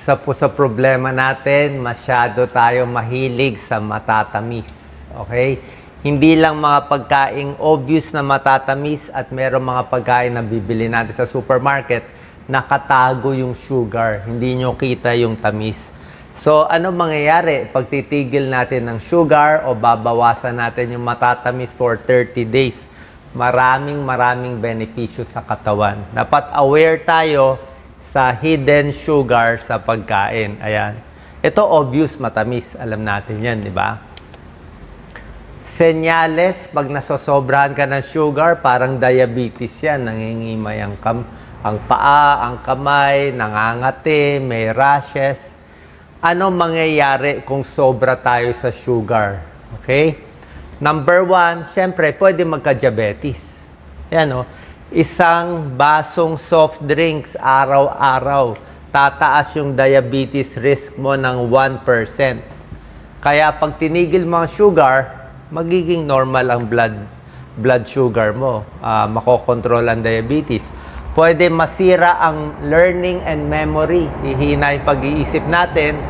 Isa po sa problema natin, masyado tayo mahilig sa matatamis. Okay? Hindi lang mga pagkaing obvious na matatamis at meron mga pagkain na bibili natin sa supermarket, nakatago yung sugar. Hindi nyo kita yung tamis. So, ano mangyayari pag titigil natin ng sugar o babawasan natin yung matatamis for 30 days? Maraming maraming benepisyo sa katawan. Dapat aware tayo sa hidden sugar sa pagkain. Ayan. Ito obvious matamis. Alam natin yan, di ba? Senyales, pag nasosobrahan ka ng sugar, parang diabetes yan. Nangingimay ang, kam ang paa, ang kamay, nangangati, may rashes. Ano mangyayari kung sobra tayo sa sugar? Okay? Number one, syempre, pwede magka-diabetes. Yan o. Isang basong soft drinks araw-araw, tataas yung diabetes risk mo ng 1%. Kaya pag tinigil mo ang sugar, magiging normal ang blood blood sugar mo. Ah, makokontrol ang diabetes. Pwede masira ang learning and memory. Ihina yung pag-iisip natin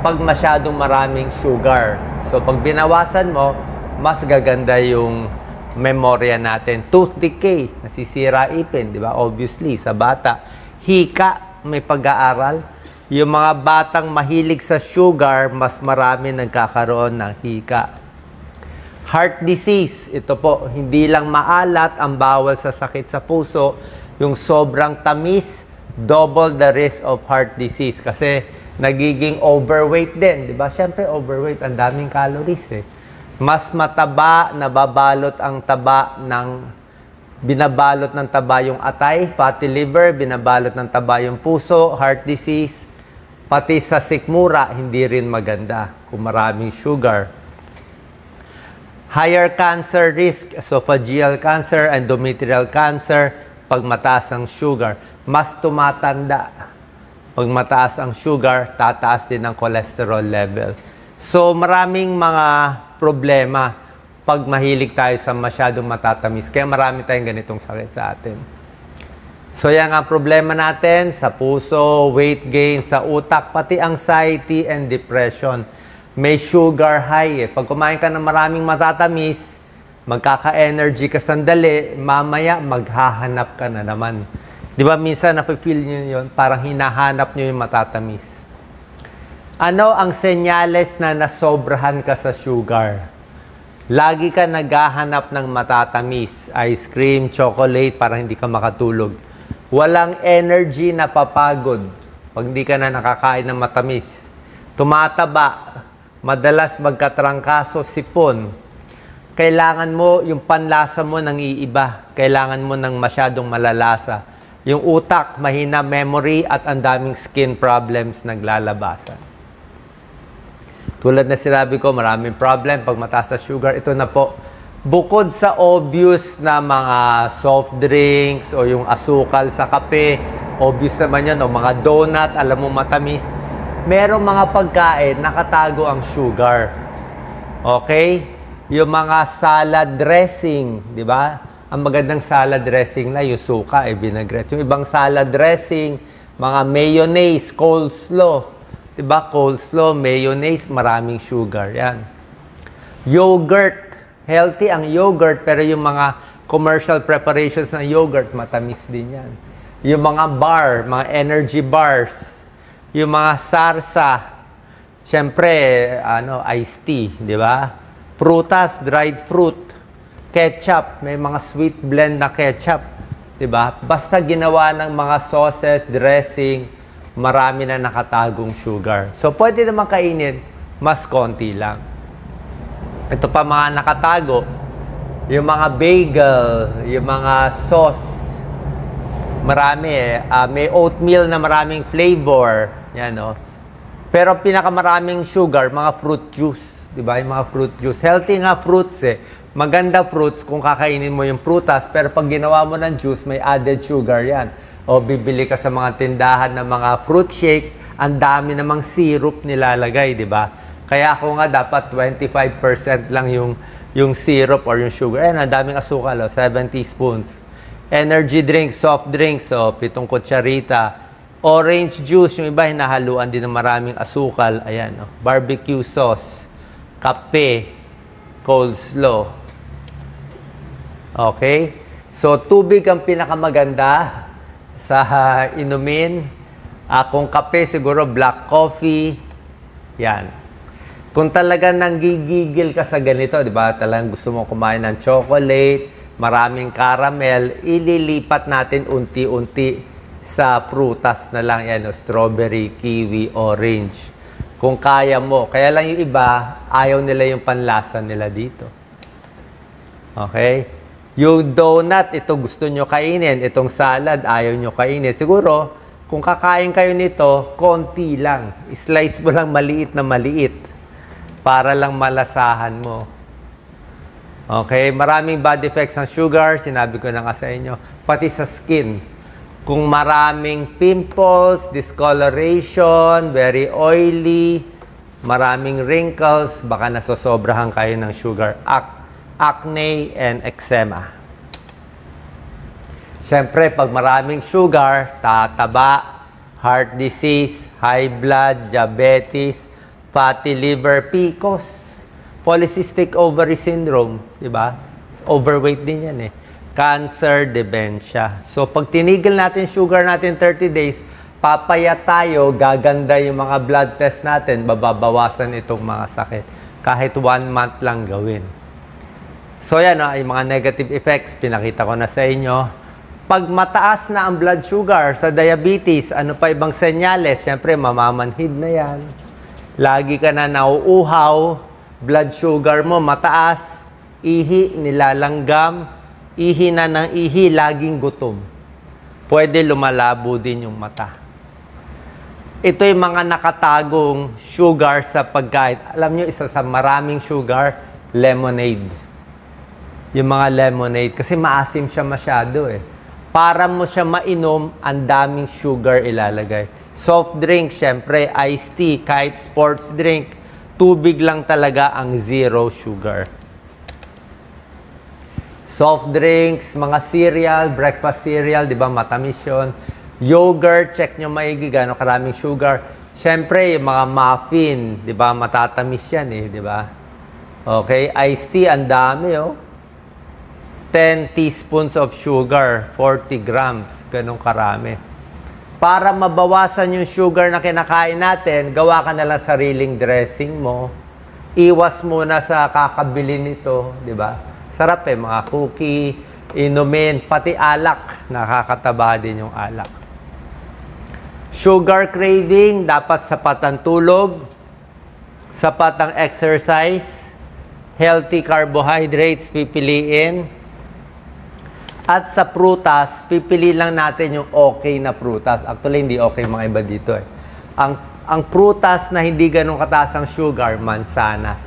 pag masyadong maraming sugar. So pag binawasan mo, mas gaganda yung memorya natin. Tooth decay, nasisira ipin, di ba? Obviously, sa bata. Hika, may pag-aaral. Yung mga batang mahilig sa sugar, mas marami nagkakaroon ng hika. Heart disease, ito po, hindi lang maalat ang bawal sa sakit sa puso, yung sobrang tamis, double the risk of heart disease kasi nagiging overweight din, di ba? Siyempre, overweight, ang daming calories eh. Mas mataba, nababalot ang taba ng binabalot ng taba yung atay, fatty liver, binabalot ng taba yung puso, heart disease, pati sa sikmura, hindi rin maganda kung maraming sugar. Higher cancer risk, esophageal cancer, endometrial cancer, pag mataas ang sugar. Mas tumatanda. Pag mataas ang sugar, tataas din ang cholesterol level. So maraming mga problema pag mahilig tayo sa masyadong matatamis. Kaya marami tayong ganitong sakit sa atin. So yan ang problema natin sa puso, weight gain, sa utak, pati anxiety and depression. May sugar high eh. Pag kumain ka ng maraming matatamis, magkaka-energy ka sandali, mamaya maghahanap ka na naman. Di ba minsan nafe-feel nyo yun, parang hinahanap nyo yung matatamis. Ano ang senyales na nasobrahan ka sa sugar? Lagi ka naghahanap ng matatamis, ice cream, chocolate, para hindi ka makatulog. Walang energy na papagod pag hindi ka na nakakain ng matamis. Tumataba, madalas magkatrangkaso, sipon. Kailangan mo, yung panlasa mo nang iiba. Kailangan mo ng masyadong malalasa. Yung utak, mahina memory at ang daming skin problems naglalabasan. Tulad na sinabi ko, maraming problem pag mataas sa sugar. Ito na po. Bukod sa obvious na mga soft drinks o yung asukal sa kape, obvious naman yan, o mga donut, alam mo matamis, merong mga pagkain nakatago ang sugar. Okay? Yung mga salad dressing, di ba? Ang magandang salad dressing na yung suka, eh, vinaigrette. Yung ibang salad dressing, mga mayonnaise, coleslaw, Diba? Coleslaw, mayonnaise, maraming sugar. Yan. Yogurt. Healthy ang yogurt, pero yung mga commercial preparations ng yogurt, matamis din yan. Yung mga bar, mga energy bars, yung mga sarsa, syempre, ano, iced tea, di ba? Prutas, dried fruit, ketchup, may mga sweet blend na ketchup, di ba? Basta ginawa ng mga sauces, dressing, marami na nakatagong sugar. So, pwede naman kainin, mas konti lang. Ito pa mga nakatago, yung mga bagel, yung mga sauce, marami eh. Ah, may oatmeal na maraming flavor, yan oh. Pero pinakamaraming sugar, mga fruit juice, di ba? Yung mga fruit juice. Healthy nga fruits eh. Maganda fruits kung kakainin mo yung prutas, pero pag ginawa mo ng juice, may added sugar yan o bibili ka sa mga tindahan ng mga fruit shake, ang dami namang syrup nilalagay, di ba? Kaya ako nga dapat 25% lang yung yung syrup or yung sugar. Ayan, ang daming asukal, oh, 7 teaspoons. Energy drinks, soft drinks, so pitong kutsarita. Orange juice, yung iba hinahaluan din ng maraming asukal. Ayan, oh. barbecue sauce, kape, coleslaw. Okay? So, tubig ang pinakamaganda sa inumin. Kung kape, siguro black coffee. Yan. Kung talaga nanggigigil ka sa ganito, di ba? Talagang gusto mo kumain ng chocolate, maraming caramel, ililipat natin unti-unti sa prutas na lang yan, o strawberry, kiwi, orange. Kung kaya mo. Kaya lang yung iba, ayaw nila yung panlasa nila dito. Okay? Yung donut, ito gusto nyo kainin. Itong salad, ayaw nyo kainin. Siguro, kung kakain kayo nito, konti lang. Slice mo lang maliit na maliit para lang malasahan mo. Okay? Maraming bad effects ng sugar, sinabi ko na nga sa inyo. Pati sa skin. Kung maraming pimples, discoloration, very oily, maraming wrinkles, baka nasosobrahan kayo ng sugar. Ac- acne and eczema. Siyempre, pag maraming sugar, tataba, heart disease, high blood, diabetes, fatty liver, PCOS, polycystic ovary syndrome, di ba? Overweight din yan eh. Cancer, dementia. So, pag tinigil natin sugar natin 30 days, papayat tayo, gaganda yung mga blood test natin, bababawasan itong mga sakit. Kahit one month lang gawin. So yan, no, yung mga negative effects, pinakita ko na sa inyo. Pag mataas na ang blood sugar sa diabetes, ano pa ibang senyales? Siyempre, mamamanhid na yan. Lagi ka na nauuhaw, blood sugar mo mataas, ihi, nilalanggam, ihi na ng ihi, laging gutom. Pwede lumalabo din yung mata. Ito yung mga nakatagong sugar sa pagkain. Alam nyo, isa sa maraming sugar, lemonade yung mga lemonade kasi maasim siya masyado eh. Para mo siya mainom, ang daming sugar ilalagay. Soft drink, syempre, iced tea, kahit sports drink, tubig lang talaga ang zero sugar. Soft drinks, mga cereal, breakfast cereal, di ba, matamis yun. Yogurt, check nyo maigi gano'ng karaming sugar. Syempre, yung mga muffin, di ba, matatamis yan eh, di ba? Okay, iced tea, ang dami oh. 10 teaspoons of sugar, 40 grams, ganong karami. Para mabawasan yung sugar na kinakain natin, gawa ka na lang sariling dressing mo. Iwas muna sa kakabili nito, di ba? Sarap eh, mga cookie, inumin, pati alak. Nakakataba din yung alak. Sugar craving, dapat sapat ang tulog, sapat ang exercise, healthy carbohydrates pipiliin, at sa prutas, pipili lang natin yung okay na prutas. Actually, hindi okay mga iba dito eh. Ang, ang prutas na hindi ganun kataas ang sugar, mansanas.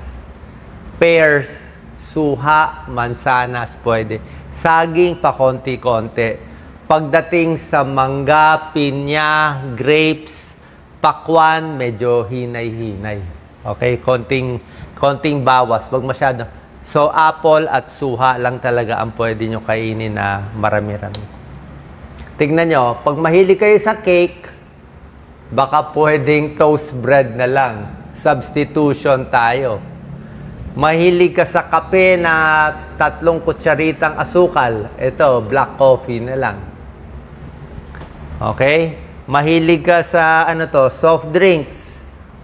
Pears, suha, mansanas, pwede. Saging, pa konti-konti. Pagdating sa mangga, pinya, grapes, pakwan, medyo hinay-hinay. Okay? Konting, konting bawas. Wag masyado. So, apple at suha lang talaga ang pwede nyo kainin na marami-rami. Tignan nyo, pag mahilig kayo sa cake, baka pwedeng toast bread na lang. Substitution tayo. Mahilig ka sa kape na tatlong kutsaritang asukal. Ito, black coffee na lang. Okay? Mahilig ka sa ano to, soft drinks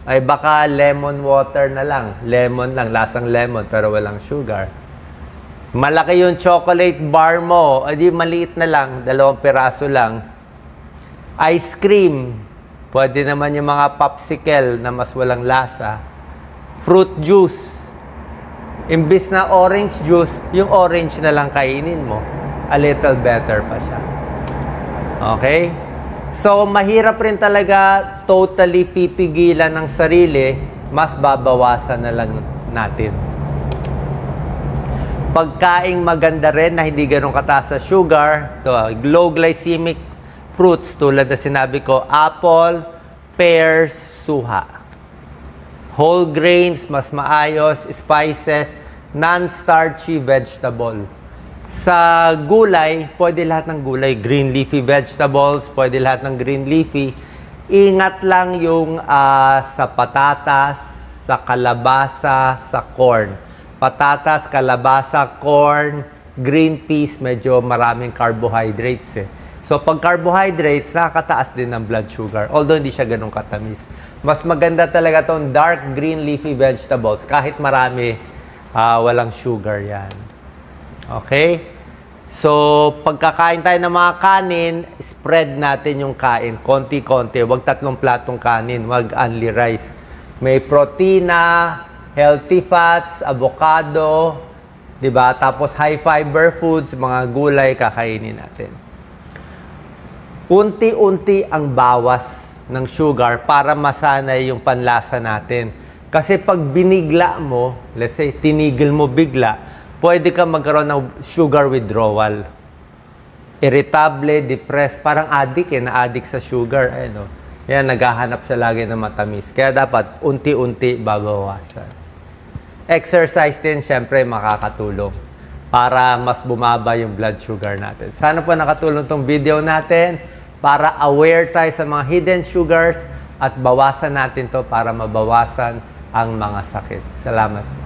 ay baka lemon water na lang. Lemon lang, lasang lemon pero walang sugar. Malaki yung chocolate bar mo, edi maliit na lang, dalawang piraso lang. Ice cream, pwede naman yung mga popsicle na mas walang lasa. Fruit juice, imbis na orange juice, yung orange na lang kainin mo. A little better pa siya. Okay? So, mahirap rin talaga totally pipigilan ng sarili, mas babawasan na lang natin. Pagkaing maganda rin na hindi ganun kataas sa sugar, to, low glycemic fruits tulad na sinabi ko, apple, pears, suha. Whole grains, mas maayos, spices, non-starchy vegetable. Sa gulay, pwede lahat ng gulay. Green leafy vegetables, pwede lahat ng green leafy. Ingat lang yung ah, sa patatas, sa kalabasa, sa corn. Patatas, kalabasa, corn, green peas, medyo maraming carbohydrates eh. So pag carbohydrates, nakakataas din ng blood sugar. Although hindi siya ganun katamis. Mas maganda talaga tong dark green leafy vegetables. Kahit marami, ah, walang sugar yan. Okay? So, pagkakain tayo ng mga kanin, spread natin yung kain. Konti-konti. Huwag tatlong platong kanin. Huwag only rice. May protina, healthy fats, avocado, di ba? Tapos high fiber foods, mga gulay kakainin natin. Unti-unti ang bawas ng sugar para masanay yung panlasa natin. Kasi pag binigla mo, let's say, tinigil mo bigla, pwede ka magkaroon ng sugar withdrawal. Irritable, depressed, parang addict eh, na-addict sa sugar. Eh, no? Yan, naghahanap siya lagi ng matamis. Kaya dapat unti-unti babawasan. Exercise din, syempre, makakatulong para mas bumaba yung blood sugar natin. Sana po nakatulong tong video natin para aware tayo sa mga hidden sugars at bawasan natin to para mabawasan ang mga sakit. Salamat.